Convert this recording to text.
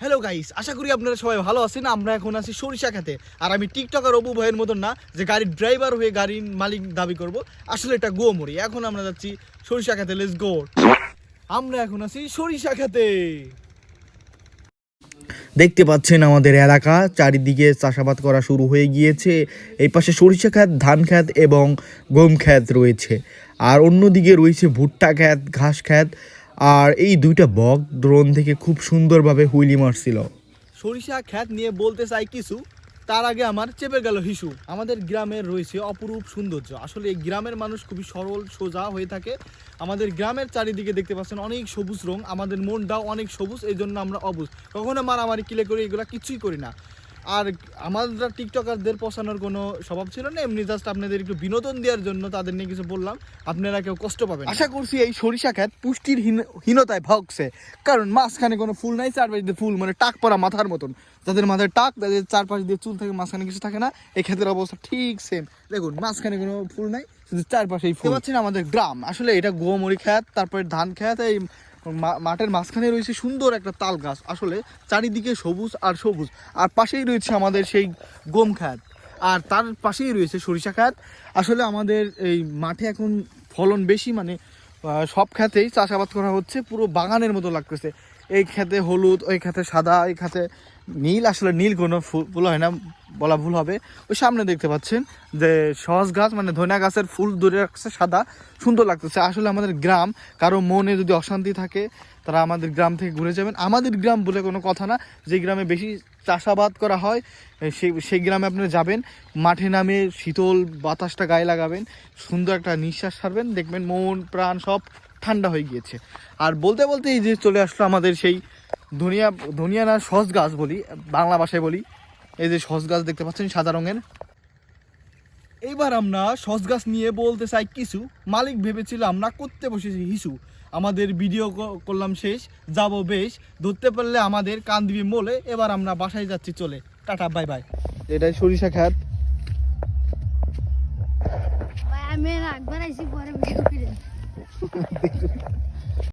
Hello guys আশা করি আপনারা সবাই ভালো আছেন। আমরা এখন আছি সরিষা খেতে। আর আমি টিকটকার অবু ভাইয়ের মতন না, যে গাড়ির ড্রাইভার হয়ে গাড়ির মালিক দাবি করব। আসলে এটা গোমরি। এখন আমরা যাচ্ছি সরিষা খেতে। লেটস গো আমরা এখন আছি সরিষা খেতে। দেখতে পাচ্ছেন আমাদের এলাকা, চারিদিকে চাষাবাদ করা শুরু হয়ে গিয়েছে। এই পাশে সরিষা ক্ষেত, ধান ক্ষেত এবং গম ক্ষেত রয়েছে। আর অন্যদিকে রয়েছে ভুট্টা ক্ষেত, ঘাস ক্ষেত। আর এই দুইটা বক ড্রোন থেকে খুব সুন্দরভাবে হুইলি মারছিল। সরিষা খ্যাত নিয়ে বলতে চাই কিছু, তার আগে আমার চেপে গেল হিসু। আমাদের গ্রামের রয়েছে অপরূপ সৌন্দর্য। আসলে এই গ্রামের মানুষ খুবই সরল, সোজা হয়ে থাকে। আমাদের গ্রামের চারিদিকে দেখতে পাচ্ছেন অনেক সবুজ রং, আমাদের মনটাও অনেক সবুজ এই জন্য আমরা অবুজ। কখনো মারামারি কিলে করি এগুলো কিছুই করি না। আর আমরা টিকটকারদের পছানোর কোনো স্বভাব ছিল না এমনি জাস্ট আপনাদের একটু বিনোদন দেওয়ার জন্য তাদের নিয়ে কিছু বললাম। আপনারা কেউ কষ্ট পাবেন আশা করছি এই সরিষা খ্যাত পুষ্টির হীনতায় ভগছে কারণ মাঝখানে কোনো ফুল নাই চারপাশ দিয়ে ফুল মানে টাক পরা মাথার মতন। যাদের মাথায় টাক তাদের চারপাশ দিয়ে চুল থাকে মাঝখানে কিছু থাকে না। এই ক্ষেতের অবস্থা ঠিক সেম দেখুন মাঝখানে কোনো ফুল নাই শুধু চারপাশেই ফুল। পাচ্ছেন আমাদের গ্রাম। আসলে এটা গোমরি খ্যাত তারপরে ধান খ্যাত এই মাঠের মাঝখানে রয়েছে সুন্দর একটা তাল গাছ। আসলে চারিদিকে সবুজ আর সবুজ। আর পাশেই রয়েছে আমাদের সেই গম খাত আর তার পাশেই রয়েছে সরিষা খাত আসলে আমাদের এই মাঠে এখন ফলন বেশি মানে সব খাতেই চাষাবাদ করা হচ্ছে। পুরো বাগানের মতো লাগতেছে। এই খেতে হলুদ ওই ক্ষেতে সাদা, এই ক্ষেতে নীল, আসলে নীল কোনো ফুল হয় না, বলা ভুল হবে। ওই সামনে দেখতে পাচ্ছেন যে সহজ গাছ মানে ধনিয়া গাছের ফুল ধরে রাখছে, সাদা, সুন্দর লাগতেছে। আসলে আমাদের গ্রাম, কারও মনে যদি অশান্তি থাকে, তারা আমাদের গ্রাম থেকে ঘুরে যাবেন। আমাদের গ্রাম বলে কোনো কথা না, যে গ্রামে বেশি চাষাবাদ করা হয় সেই সেই গ্রামে আপনারা যাবেন, মাঠে নামে শীতল বাতাসটা গায়ে লাগাবেন, সুন্দর একটা নিঃশ্বাস ছাড়বেন, দেখবেন মন, প্রাণ সব ঠান্ডা হয়ে গিয়েছে। আর বলতে বলতে এই যে চলে আসলো আমাদের সেই ধনিয়া ধনিয়া না সস গাছ বলি বাংলা ভাষায় বলি। এই যে সস গাছ দেখতে পাচ্ছেন সাদা রঙের। এইবার আমরা সস গাছ নিয়ে বলতে চাই কিছু। মালিক ভেবেছিলাম না করতে বসেছি হিসু আমাদের ভিডিও করলাম শেষ যাব বেশ। ধরতে পারলে আমাদের কান দিবি মোলে এবার আমরা বাসায় যাচ্ছি চলে। টাটা বাই বাই এটাই সরিষা খাত আমি একবার আইসি পরে ভিডিও করে।